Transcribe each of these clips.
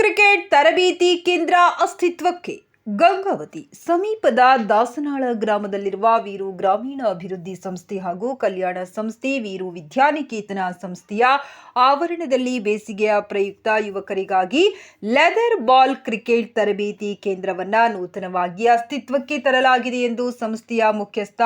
Cricket ತರಬೇತಿ ಕೇಂದ್ರ ಅಸ್ತಿತ್ವಕ್ಕೆ ಗಂಗಾವತಿ, ಸಮೀಪದ ದಾಸನಾಳ ಗ್ರಾಮದಲ್ಲಿರುವ ವೀರು ಗ್ರಾಮೀಣ ಅಭಿವೃದ್ಧಿ ಸಂಸ್ಥೆ ಹಾಗೂ ಕಲ್ಯಾಣ ಸಂಸ್ಥೆ ವೀರು ವಿದ್ಯಾನಿಕೇತನ ಸಂಸ್ಥೆಯ ಆವರಣದಲ್ಲಿ ಬೇಸಿಗೆಯ ಪ್ರಯುಕ್ತ ಯುವಕರಿಗಾಗಿ ಲೆದರ್ ಬಾಲ್ ಕ್ರಿಕೆಟ್ ತರಬೇತಿ ಕೇಂದ್ರವನ್ನ ನೂತನವಾಗಿ ಅಸ್ತಿತ್ವಕ್ಕೆ ತರಲಾಗಿದೆ ಎಂದು ಸಂಸ್ಥೆಯ ಮುಖ್ಯಸ್ಥ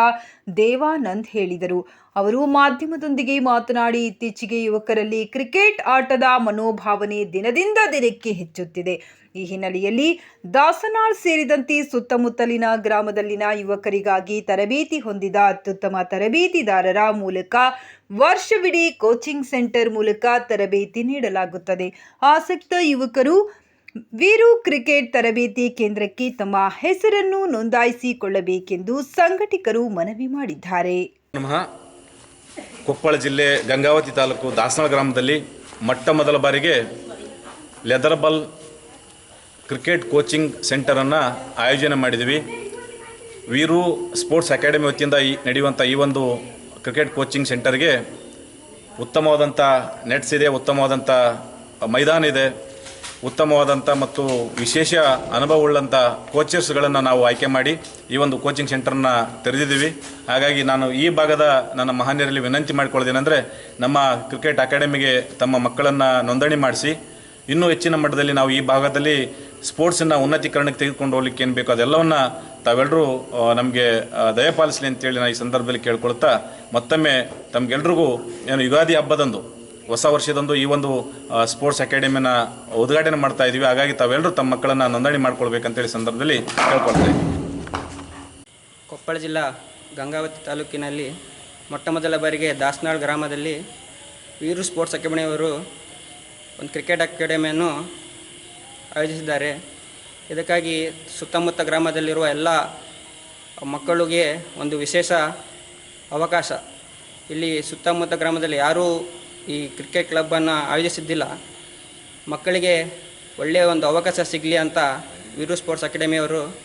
ದೇವಾನಂದ್ ಹೇಳಿದರು. ಅವರು ಮಾಧ್ಯಮದೊಂದಿಗೆ ಮಾತನಾಡಿ, ಇತ್ತೀಚೆಗೆ ಯುವಕರಲ್ಲಿ ಕ್ರಿಕೆಟ್ ಆಟದ ಮನೋಭಾವನೆ ದಿನದಿಂದ ದಿನಕ್ಕೆ ಹೆಚ್ಚುತ್ತಿದೆ. ಈ ಹಿನ್ನೆಲೆಯಲ್ಲಿ ದಾಸನಾಳ್ ಸೇರಿದಂತೆ ಸುತ್ತಮುತ್ತಲಿನ ಗ್ರಾಮದಲ್ಲಿನ ಯುವಕರಿಗಾಗಿ ತರಬೇತಿ ಹೊಂದಿದ ಅತ್ಯುತ್ತಮ ತರಬೇತಿದಾರರ ಮೂಲಕ ವರ್ಷವಿಡೀ ಕೋಚಿಂಗ್ ಸೆಂಟರ್ ಮೂಲಕ ತರಬೇತಿ ನೀಡಲಾಗುತ್ತದೆ. ಆಸಕ್ತ ಯುವಕರು ವೀರು ಕ್ರಿಕೆಟ್ ತರಬೇತಿ ಕೇಂದ್ರಕ್ಕೆ ತಮ್ಮ ಹೆಸರನ್ನು ನೋಂದಾಯಿಸಿಕೊಳ್ಳಬೇಕೆಂದು ಸಂಘಟಕರು ಮನವಿ ಮಾಡಿದ್ದಾರೆ. ಕೊಪ್ಪಳ ಜಿಲ್ಲೆ ಗಂಗಾವತಿ ತಾಲೂಕು ದಾಸನಾಳ್ ಗ್ರಾಮದಲ್ಲಿ ಮೊಟ್ಟ ಮೊದಲ ಬಾರಿಗೆ ಲೆದರ್ ಬಾಲ್ ಕ್ರಿಕೆಟ್ ಕೋಚಿಂಗ್ ಸೆಂಟರನ್ನು ಆಯೋಜನೆ ಮಾಡಿದ್ವಿ. ವೀರು ಸ್ಪೋರ್ಟ್ಸ್ ಅಕಾಡೆಮಿ ವತಿಯಿಂದ ಈ ನಡೆಯುವಂಥ ಈ ಒಂದು ಕ್ರಿಕೆಟ್ ಕೋಚಿಂಗ್ ಸೆಂಟರ್ಗೆ ಉತ್ತಮವಾದಂಥ ನೆಟ್ಸ್ ಇದೆ ಉತ್ತಮವಾದಂಥ ಮೈದಾನ ಇದೆ ಉತ್ತಮವಾದಂಥ ಮತ್ತು ವಿಶೇಷ ಅನುಭವವುಳ್ಳಂಥ ಕೋಚರ್ಸ್ಗಳನ್ನು ನಾವು ಆಯ್ಕೆ ಮಾಡಿ ಈ ಒಂದು ಕೋಚಿಂಗ್ ಸೆಂಟರ್ನ ತೆರೆದಿದ್ದೀವಿ. ಹಾಗಾಗಿ ನಾನು ಈ ಭಾಗದ ನನ್ನ ಮಹನೀಯರಲ್ಲಿ ವಿನಂತಿ ಮಾಡಿಕೊಳ್ಳೋದೇನೆಂದರೆ ನಮ್ಮ ಕ್ರಿಕೆಟ್ ಅಕಾಡೆಮಿಗೆ ತಮ್ಮ ಮಕ್ಕಳನ್ನು ನೋಂದಣಿ ಮಾಡಿಸಿ. ಇನ್ನೂ ಹೆಚ್ಚಿನ ಮಟ್ಟದಲ್ಲಿ ನಾವು ಈ ಭಾಗದಲ್ಲಿ ಸ್ಪೋರ್ಟ್ಸನ್ನು ಉನ್ನತೀಕರಣಕ್ಕೆ ತೆಗೆದುಕೊಂಡು ಹೋಗ್ಲಿಕ್ಕೆ ಏನು ಬೇಕು ಅದೆಲ್ಲವನ್ನು ತಾವೆಲ್ಲರೂ ನಮಗೆ ದಯಪಾಲಿಸಲಿ ಅಂತೇಳಿ ನಾನು ಈ ಸಂದರ್ಭದಲ್ಲಿ ಕೇಳ್ಕೊಳ್ತಾ ಮತ್ತೊಮ್ಮೆ ತಮಗೆಲ್ರಿಗೂ ಏನು ಯುಗಾದಿ ಹಬ್ಬದಂದು, ಹೊಸ ವರ್ಷದಂದು ಈ ಒಂದು ಸ್ಪೋರ್ಟ್ಸ್ ಅಕಾಡೆಮಿನ ಉದ್ಘಾಟನೆ ಮಾಡ್ತಾ ಇದ್ದೀವಿ ಹಾಗಾಗಿ ತಾವೆಲ್ಲರೂ ತಮ್ಮ ಮಕ್ಕಳನ್ನು ನೋಂದಣಿ ಮಾಡ್ಕೊಳ್ಬೇಕಂತೇಳಿ ಸಂದರ್ಭದಲ್ಲಿ ಕೇಳ್ಕೊಳ್ತಾ ಕೊಪ್ಪಳ ಜಿಲ್ಲಾ ಗಂಗಾವತಿ ತಾಲೂಕಿನಲ್ಲಿ ಮೊಟ್ಟ ಮೊದಲ ಬಾರಿಗೆ ದಾಸನಾಳ್ ಗ್ರಾಮದಲ್ಲಿ ವೀರು ಸ್ಪೋರ್ಟ್ಸ್ ಅಕಾಡೆಮಿಯವರು ಒಂದು ಕ್ರಿಕೆಟ್ ಅಕಾಡೆಮಿಯನ್ನು ಆಯೋಜಿಸಿದ್ದಾರೆ. ಇದಕ್ಕಾಗಿ ಸುತ್ತಮುತ್ತ ಗ್ರಾಮದಲ್ಲಿರುವ ಎಲ್ಲ ಮಕ್ಕಳಿಗೆ ಒಂದು ವಿಶೇಷ ಅವಕಾಶ. ಇಲ್ಲಿ ಸುತ್ತಮುತ್ತ ಗ್ರಾಮದಲ್ಲಿ ಯಾರೂ ಈ ಕ್ರಿಕೆಟ್ ಕ್ಲಬ್ಬನ್ನು ಆಯೋಜಿಸಿದ್ದಿಲ್ಲ. ಮಕ್ಕಳಿಗೆ ಒಳ್ಳೆಯ ಒಂದು ಅವಕಾಶ ಸಿಗಲಿ ಅಂತ ವೀರು ಸ್ಪೋರ್ಟ್ಸ್ ಅಕಾಡೆಮಿಯವರು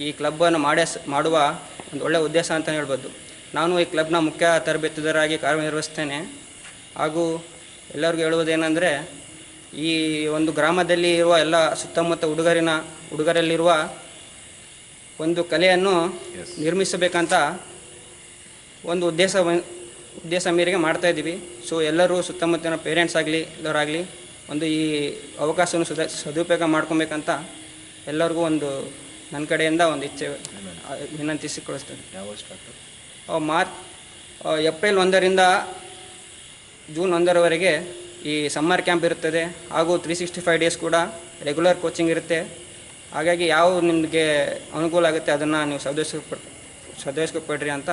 ಈ ಕ್ಲಬ್ಬನ್ನು ಮಾಡೇ ಮಾಡುವ ಒಂದು ಒಳ್ಳೆಯ ಉದ್ದೇಶ ಅಂತ ಹೇಳ್ಬೋದು. ನಾನು ಈ ಕ್ಲಬ್ನ ಮುಖ್ಯ ತರಬೇತುದಾರರಾಗಿ ಕಾರ್ಯನಿರ್ವಹಿಸ್ತೇನೆ. ಹಾಗೂ ಎಲ್ಲರಿಗೂ ಹೇಳುವುದೇನೆಂದರೆ ಈ ಒಂದು ಗ್ರಾಮದಲ್ಲಿ ಇರುವ ಎಲ್ಲ ಸುತ್ತಮುತ್ತ ಹುಡುಗರಿನ ಹುಡುಗರಲ್ಲಿರುವ ಒಂದು ಕಲೆಯನ್ನು ನಿರ್ಮಿಸಬೇಕಂತ ಒಂದು ಉದ್ದೇಶ ಉದ್ದೇಶ ಮೇರೆಗೆ ಮಾಡ್ತಾ ಇದ್ದೀವಿ. ಸೊ ಎಲ್ಲರೂ ಸುತ್ತಮುತ್ತಲಿನ ಪೇರೆಂಟ್ಸ್ ಆಗಲಿ ಎಲ್ಲರಾಗಲಿ ಒಂದು ಈ ಅವಕಾಶವನ್ನು ಸುದ ಸದುಪಯೋಗ ಮಾಡ್ಕೊಬೇಕಂತ ಎಲ್ಲರಿಗೂ ಒಂದು ನನ್ನ ಕಡೆಯಿಂದ ಒಂದು ಇಚ್ಛೆ ವಿನಂತಿಸಿ ವಿನಂತಿಸಿಕೊಳಿಸ್ತೇನೆ ಆ, ಮಾರ್ಚ್ ಏಪ್ರಿಲ್ ಒಂದರಿಂದ ಜೂನ್ ಒಂದರವರೆಗೆ ಈ ಸಮ್ಮರ್ ಕ್ಯಾಂಪ್ ಇರುತ್ತದೆ. ಹಾಗೂ ತ್ರೀ ಸಿಕ್ಸ್ಟಿ ಫೈವ್ ಡೇಸ್ ಕೂಡ ರೆಗ್ಯುಲರ್ ಕೋಚಿಂಗ್ ಇರುತ್ತೆ. ಹಾಗಾಗಿ ಯಾವ ನಿಮಗೆ ಅನುಕೂಲ ಆಗುತ್ತೆ ಅದನ್ನು ನೀವು ಸದಸ್ಯ ಸದಸ್ಯಪಡ್ರಿ ಅಂತ